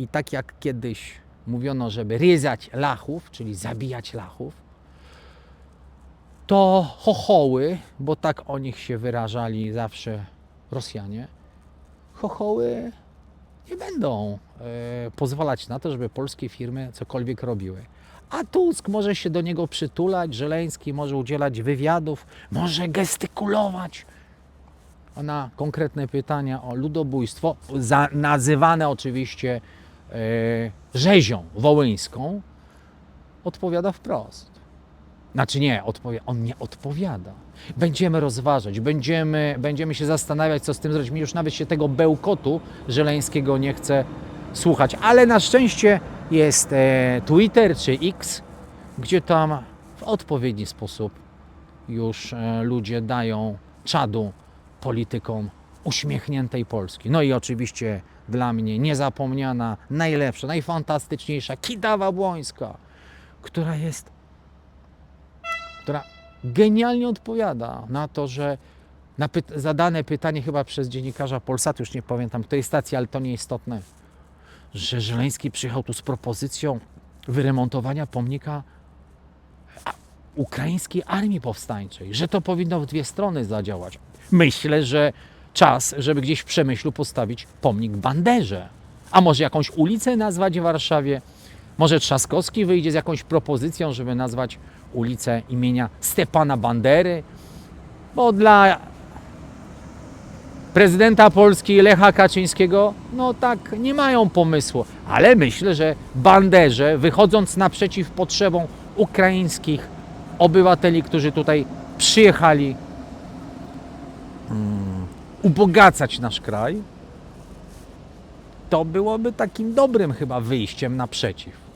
I tak jak kiedyś mówiono, żeby ryzać lachów, czyli zabijać lachów, to chochoły, bo tak o nich się wyrażali zawsze Rosjanie, chochoły nie będą e, pozwalać na to, żeby polskie firmy cokolwiek robiły. A Tusk może się do niego przytulać, Żeleński może udzielać wywiadów, może gestykulować. Na konkretne pytania o ludobójstwo, za, nazywane oczywiście rzezią wołyńską, odpowiada wprost. Znaczy nie, odpowie, on nie odpowiada. Będziemy rozważać, będziemy, będziemy się zastanawiać, co z tym zrobić. Mi już nawet się tego bełkotu Żeleńskiego nie chce słuchać. Ale na szczęście jest e, Twitter czy X, gdzie tam w odpowiedni sposób już e, ludzie dają czadu politykom uśmiechniętej Polski. No i oczywiście dla mnie niezapomniana, najlepsza, najfantastyczniejsza Kidawa Błońska, która jest która genialnie odpowiada na to, że na zadane pytanie chyba przez dziennikarza Polsatu, już nie pamiętam której stacji, ale to nieistotne, że Żeleński przyjechał tu z propozycją wyremontowania pomnika ukraińskiej armii powstańczej, że to powinno w dwie strony zadziałać. Myślę, że czas, żeby gdzieś w Przemyślu postawić pomnik Banderze. A może jakąś ulicę nazwać w Warszawie? Może Trzaskowski wyjdzie z jakąś propozycją, żeby nazwać ulicę imienia Stepana Bandery? Bo dla prezydenta Polski Lecha Kaczyńskiego, no tak nie mają pomysłu. Ale myślę, że Banderze, wychodząc naprzeciw potrzebom ukraińskich obywateli, którzy tutaj przyjechali mm, ubogacać nasz kraj, to byłoby takim dobrym chyba wyjściem naprzeciw.